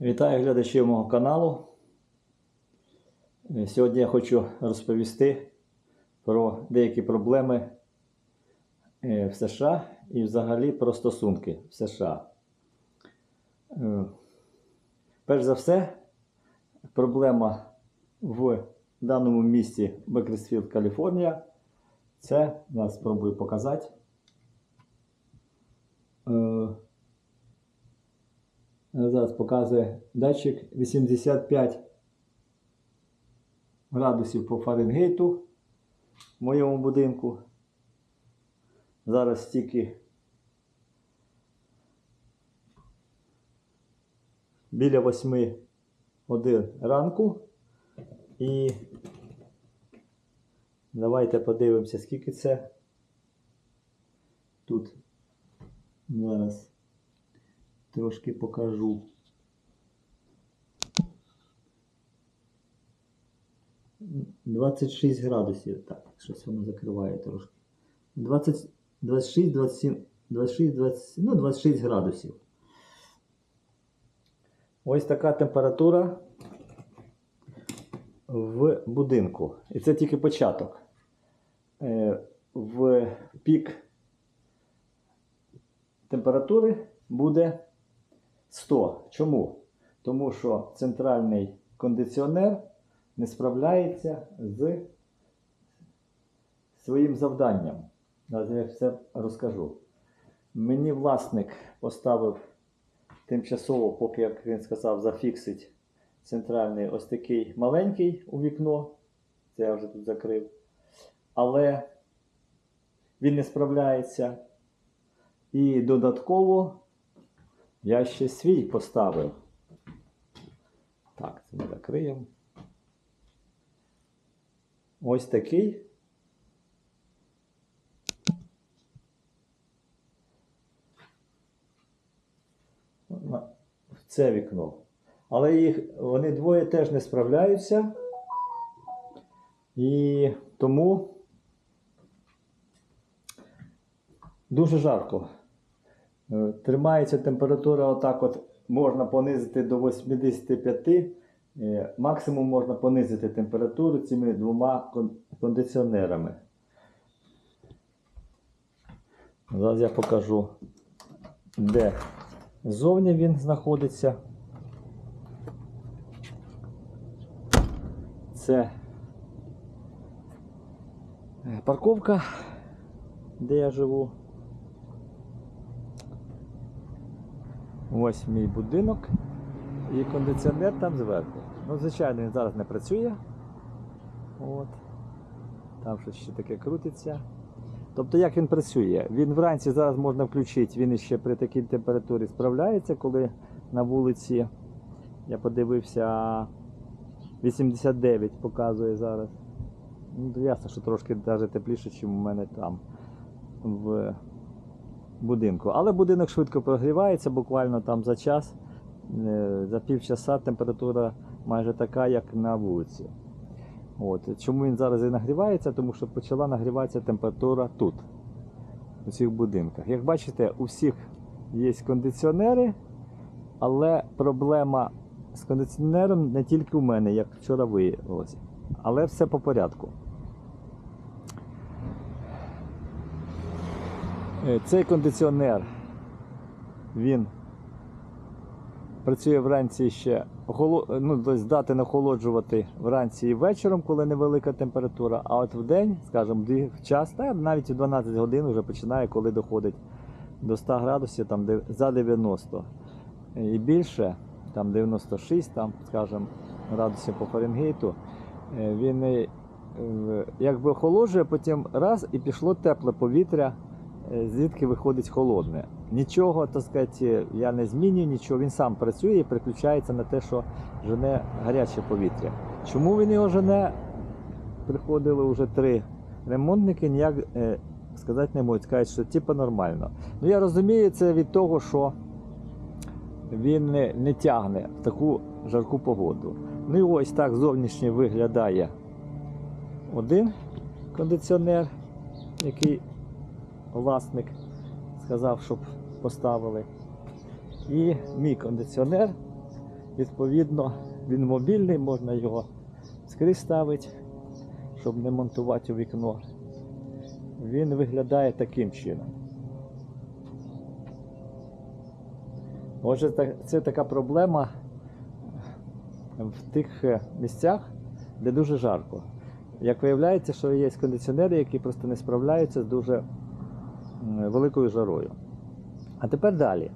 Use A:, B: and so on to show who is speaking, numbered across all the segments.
A: Вітаю глядачів мого каналу. Е, Сьогодні я хочу розповісти про деякі проблеми е, в США і взагалі про стосунки в США. Е, Перш за все, проблема в даному місті Бекерсфілд, Каліфорнія. Це я спробую показати. Е, Зараз показує датчик 85 градусів по Фаренгейту в моєму будинку. Зараз тільки біля 8 годин ранку. І давайте подивимося, скільки це тут зараз трошки покажу. Двадцять шість градусів. Так, щось воно закриває трошки. 20, 26, 27, 26, 20, ну 26 градусів. Ось така температура в будинку. І це тільки початок. Е, В пік температури буде 100. Чому? Тому що центральний кондиціонер не справляється з своїм завданням. Зараз я все розкажу. Мені власник поставив тимчасово, поки, як він сказав, зафіксить центральний ось такий маленький у вікно. Це я вже тут закрив. Але він не справляється. І додатково я ще свій поставив. Так, це ми закриємо. Ось такий. Це вікно. Але їх, вони двоє теж не справляються. І тому дуже жарко. Е, Тримається температура отак от можна понизити до 85. Е, Максимум можна понизити температуру цими двома кондиціонерами. Зараз я покажу, де ззовні він знаходиться. Це е, парковка, де я живу. Ось мій будинок і кондиціонер там зверху. Ну, звичайно, він зараз не працює. От. Там щось ще таке крутиться. Тобто, як він працює? Він вранці зараз можна включити, він ще при такій температурі справляється, коли на вулиці, я подивився, 89 показує зараз. Ну, ясно, що трошки навіть тепліше, ніж у мене там в будинку. Але будинок швидко прогрівається, буквально там за час, за півчаса температура майже така, як на вулиці. От. Чому він зараз і нагрівається? Тому що почала нагріватися температура тут, у цих будинках. Як бачите, у всіх є кондиціонери, але проблема з кондиціонером не тільки у мене, як вчора виявилося. Але все по порядку. Е, Цей кондиціонер він працює вранці ще ну, тобто здати охолоджувати вранці і вечором, коли невелика температура, а от в день, скажімо, в час, навіть у 12 годин вже починає, коли доходить до 100 градусів, там за 90 і більше, там 96, там, скажімо, градусів по Фаренгейту, е, він е, якби охолоджує, потім раз і пішло тепле повітря, е, звідки виходить холодне. Нічого, так сказати, я не змінюю, нічого. Він сам працює і переключається на те, що жене гаряче повітря. Чому він його жене? Приходили вже три ремонтники, ніяк е, сказати не можуть. Кажуть, що типу нормально. Ну я розумію це від того, що він не, не тягне в таку жарку погоду. Ну і ось так зовнішнє виглядає один кондиціонер, який власник сказав, щоб поставили. І мій кондиціонер, Відповідно, він мобільний, можна його скрізь ставити, щоб не монтувати у вікно. Він виглядає таким чином. Отже, це така проблема в тих е, місцях, де дуже жарко. Як виявляється, що є кондиціонери, які просто не справляються з дуже великою жарою. А тепер далі.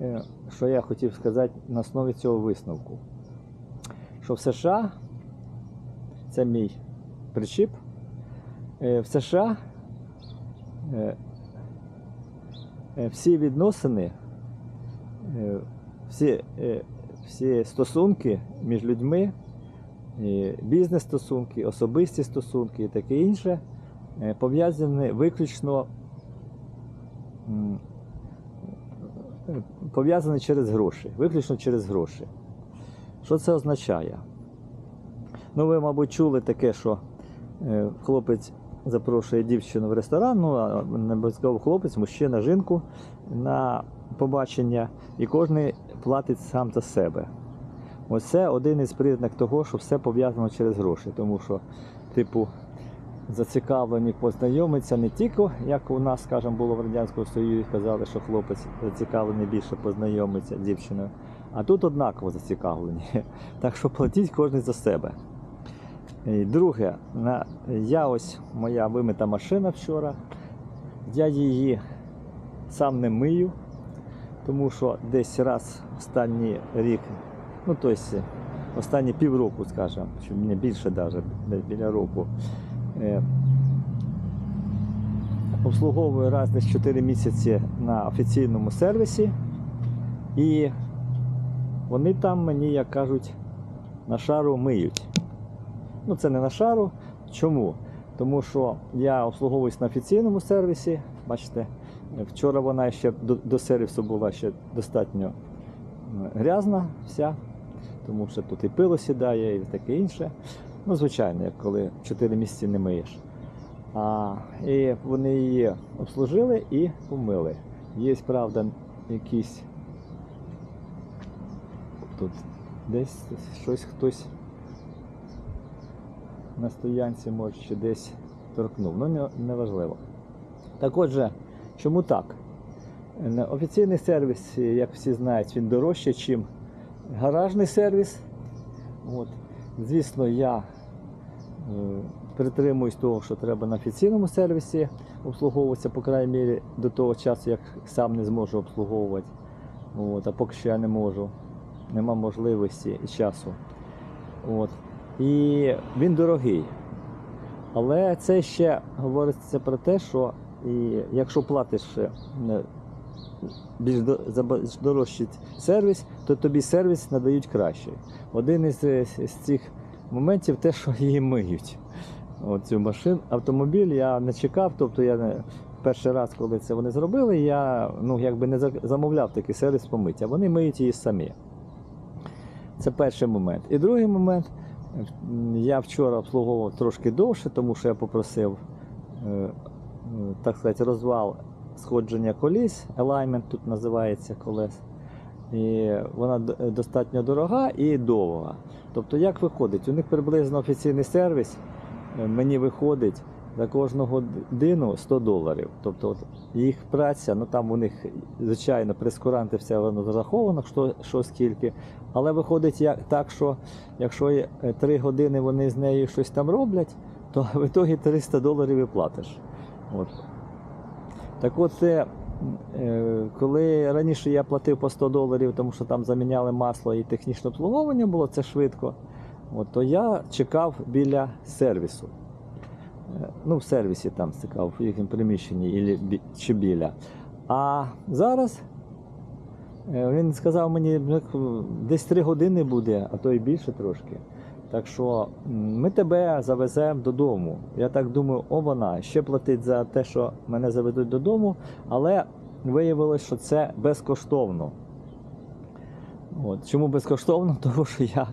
A: Е, Що я хотів сказати на основі цього висновку? Що в США, це мій причіп, е, в США е, е, всі відносини, е, всі, е, всі стосунки між людьми, е, бізнес-стосунки, особисті стосунки і таке інше е, пов'язані виключно е, через гроші, виключно через гроші. Що це означає? Ну, ви, мабуть, чули таке, що е, хлопець запрошує дівчину в ресторан, ну, а не обов'язково хлопець, мужчина, жінку на побачення, і кожен платить сам за себе. Оце один із признак того, що все пов'язано через гроші. Тому що, типу, зацікавлені познайомитися не тільки, як у нас, скажімо, було в Радянському Союзі, казали, що хлопець зацікавлений більше познайомитися з дівчиною. А тут однаково зацікавлені. Так що платіть кожен за себе. І друге, я ось моя вимита машина вчора. Я її сам не мию, тому що десь раз останній рік, ну тобто останні півроку, скажімо, чи не більше навіть, біля року. Е, обслуговую раз десь 4 місяці на офіційному сервісі. І вони там мені, як кажуть, на шару миють. Ну, це не на шару. Чому? Тому що я обслуговуюсь на офіційному сервісі. Бачите, вчора вона ще до, до сервісу була ще достатньо грязна вся, тому що тут і пило сідає, і таке інше. Ну, звичайно, як коли 4 місяці не миєш. А, і вони її обслужили і помили. Є, правда, якісь тут десь щось хтось на стоянці може чи десь торкнув. Ну, не, неважливо. Так отже, чому так? Е, Офіційний сервіс, як всі знають, він дорожче, ніж гаражний сервіс. От. Звісно, я е, притримуюсь того, що треба на офіційному сервісі обслуговуватися, по крайній мірі, до того часу, як сам не зможу обслуговувати. От, а поки що я не можу. Нема можливості і часу. От. І він дорогий. Але це ще говориться про те, що і якщо платиш е, більш до- дорожчий сервіс, то тобі сервіс надають кращий. Один із, е, з цих моментів те, що її миють. От цю машину. Автомобіль я не чекав, тобто я не, перший раз, коли це вони зробили, я ну, якби не замовляв такий сервіс помиття. Вони миють її самі. Це перший момент. І другий момент, я вчора обслуговував трошки довше, тому що я попросив, е, е, так сказати, розвал сходження коліс, alignment тут називається колес. І вона достатньо дорога і довга. Тобто, як виходить? У них приблизно офіційний сервіс е, мені виходить за кожну годину 100 доларів. Тобто от їх праця, ну там у них, звичайно, прескуранти все воно зараховано, що, що скільки. Але виходить як, так, що якщо є 3 години вони з нею щось там роблять, то в ітогі 300 доларів і платиш. От. Так от е, коли раніше я платив по 100 доларів, тому що там заміняли масло і технічне обслуговування було, це швидко, от, то я чекав біля сервісу. Е, Ну, в сервісі там чекав, в їхньому приміщенні чи біля. А зараз е, він сказав мені, «Ну, десь 3 години буде, а то і більше трошки. Так що ми тебе завеземо додому. Я так думаю, о вона ще платить за те, що мене заведуть додому, але виявилось, що це безкоштовно. От. Чому безкоштовно? Тому що я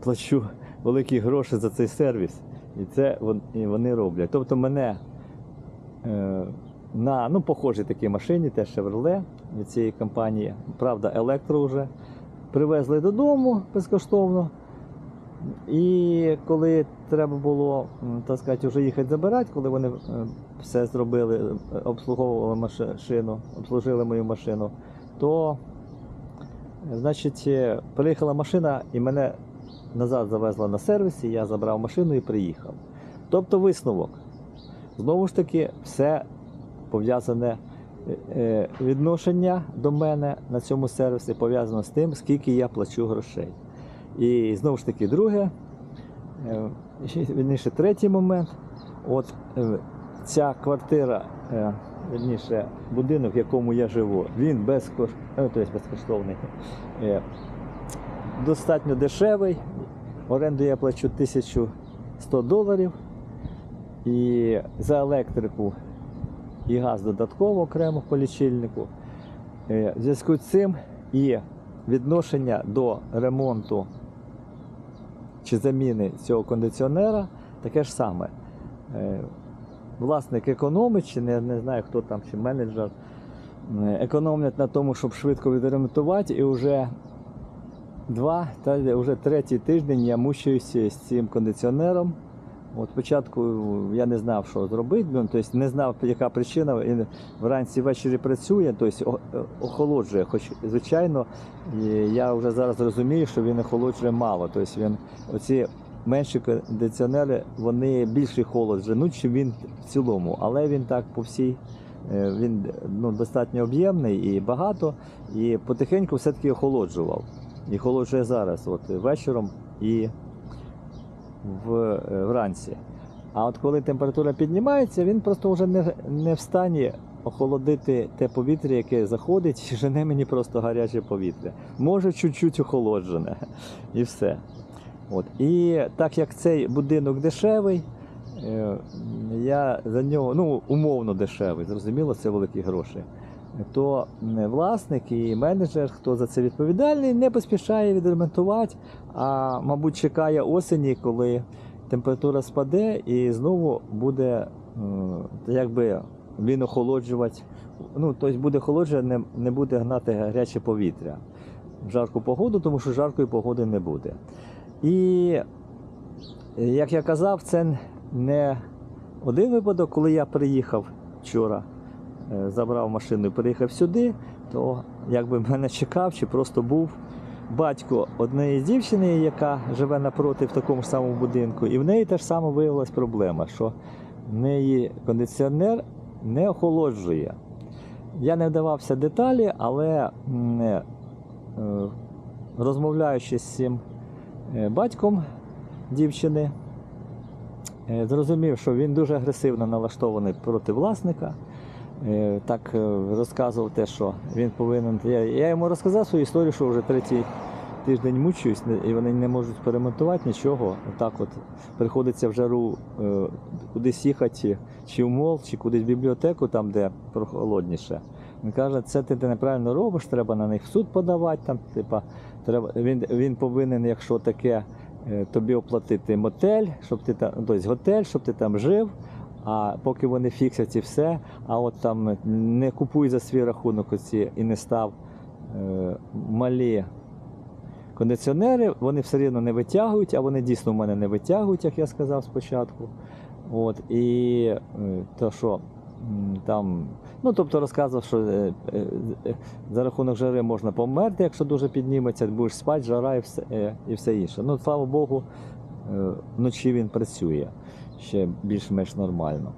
A: плачу великі гроші за цей сервіс. І це вони роблять. Тобто мене е, на ну, похожій такій машині, теж Chevrolet від цієї компанії, правда, електро вже привезли додому безкоштовно. І коли треба було, так сказати, вже їхати забирати, коли вони е, все зробили, е, обслуговували машину, обслужили мою машину, то е, значить, приїхала машина і мене назад завезла на сервісі, я забрав машину і приїхав. Тобто висновок. Знову ж таки, все пов'язане відношення до мене на цьому сервісі пов'язано з тим, скільки я плачу грошей. І знову ж таки, друге, е, вірніше, третій момент. От е, ця квартира, е, вірніше, будинок, в якому я живу, він безкош... тобто безкоштовний, достатньо дешевий. Оренду я плачу 1100 доларів. І за електрику і газ додатково окремо по лічильнику. В зв'язку з цим і відношення до ремонту чи заміни цього кондиціонера таке ж саме. Е, Власник економить, чи не, не знаю хто там, чи менеджер, е, економлять на тому, щоб швидко відремонтувати, і вже два, та вже третій тиждень я мучуюся з цим кондиціонером. От спочатку я не знав, що зробити, ну, тобто не знав, яка причина. Він вранці ввечері працює, тобто охолоджує. Хоч, звичайно, я вже зараз розумію, що він охолоджує мало. Тобто він, оці менші кондиціонери, вони більший холод женуть, чим він в цілому. Але він так по всій, е, він ну, достатньо об'ємний і багато, і потихеньку все-таки охолоджував. І охолоджує зараз, от вечором і в, е, вранці. А от коли температура піднімається, він просто вже не, не в стані охолодити те повітря, яке заходить, і жене мені просто гаряче повітря. Може, чуть-чуть охолоджене. І все. От. І так як цей будинок дешевий, е, я за нього, ну, умовно дешевий, зрозуміло, це великі гроші. То власник і менеджер, хто за це відповідальний, не поспішає відремонтувати, а мабуть чекає осені, коли температура спаде і знову буде якби він охолоджувати. Ну, тобто буде охолоджувати, не, буде гнати гаряче повітря в жарку погоду, тому що жаркої погоди не буде. І як я казав, це не один випадок, коли я приїхав вчора, забрав машину і приїхав сюди, то якби мене чекав чи просто був батько однієї дівчини, яка живе напроти в такому ж самому будинку, і в неї теж саме виявилась проблема, що в неї кондиціонер не охолоджує. Я не вдавався деталі, але е, е, розмовляючи з цим е, батьком дівчини, е, зрозумів, що він дуже агресивно налаштований проти власника. Е, Так е, розказував те, що він повинен. Я, я йому розказав свою історію, що вже третій тиждень мучуюсь, і вони не можуть перемонтувати нічого. Отак от приходиться в жару е, кудись їхати, чи в мол, чи кудись в бібліотеку, там, де прохолодніше. Він каже, це ти, неправильно робиш, треба на них в суд подавати. Там, типа, треба, він, він повинен, якщо таке, тобі оплатити мотель, щоб ти там, тобто готель, щоб ти там жив. А поки вони фіксять і все, а от там не купуй за свій рахунок оці і не став е, малі кондиціонери, вони все рівно не витягують, а вони дійсно в мене не витягують, як я сказав спочатку. От, і е, то, що там, ну тобто розказував, що е, е, е, за рахунок жари можна померти, якщо дуже підніметься, будеш спати, жара і все, е, і все інше. Ну, слава Богу, е, вночі він працює ще більш-менш нормально.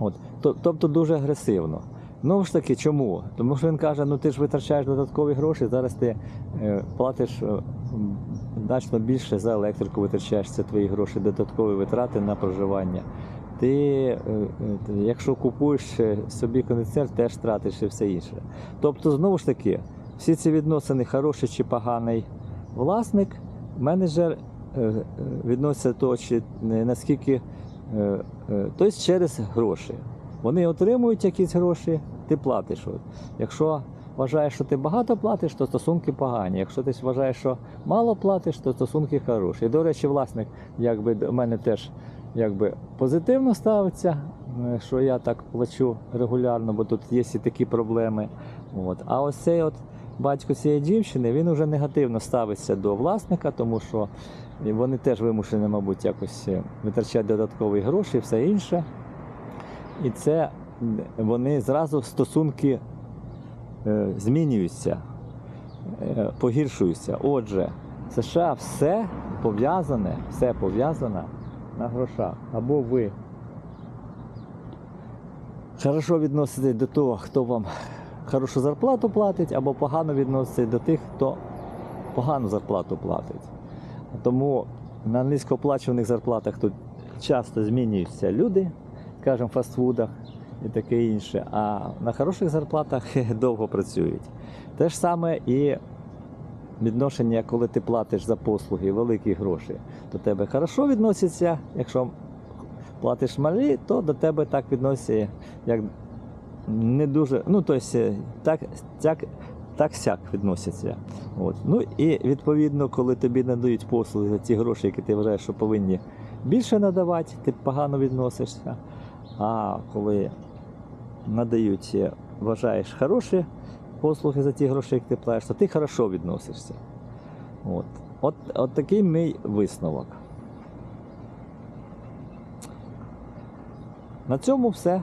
A: От. Тобто дуже агресивно. Ну ж таки, чому? Тому що він каже, ну ти ж витрачаєш додаткові гроші, зараз ти е, платиш е, значно більше за електрику, витрачаєш це твої гроші, додаткові витрати на проживання. Ти, е, е, якщо купуєш е, собі кондиціонер, теж тратиш і все інше. Тобто, знову ж таки, всі ці відносини, хороший чи поганий власник, менеджер е, е, відноситься до того, чи наскільки е, тобто через гроші. Вони отримують якісь гроші, ти платиш. Якщо вважаєш, що ти багато платиш, то стосунки погані. Якщо ти вважаєш, що мало платиш, то стосунки хороші. І, до речі, власник якби до мене теж якби позитивно ставиться, що я так плачу регулярно, бо тут є і такі проблеми. От. А ось цей от батько цієї дівчини, він вже негативно ставиться до власника, тому що вони теж вимушені, мабуть, якось е, витрачати додаткові гроші і все інше. І це вони зразу стосунки е, змінюються, е, погіршуються. Отже, США все пов'язане, все пов'язане на грошах. Або ви хорошо відноситесь до того, хто вам хорошу зарплату платить, або погано відноситесь до тих, хто погану зарплату платить. Тому на низькооплачуваних зарплатах тут часто змінюються люди, скажімо, в фастфудах і таке інше, а на хороших зарплатах довго працюють. Те ж саме і відношення, коли ти платиш за послуги великі гроші, до тебе хорошо відносяться. Якщо платиш малі, то до тебе так відносяться, як не дуже. Ну, тобто, так, так, так сяк відносяться. От. Ну і відповідно, коли тобі надають послуги за ці гроші, які ти вважаєш, що повинні більше надавати, ти погано відносишся. А коли надають, е, вважаєш хороші послуги за ті гроші, які ти платиш, то ти хорошо відносишся. От. От, от такий мій висновок. На цьому все.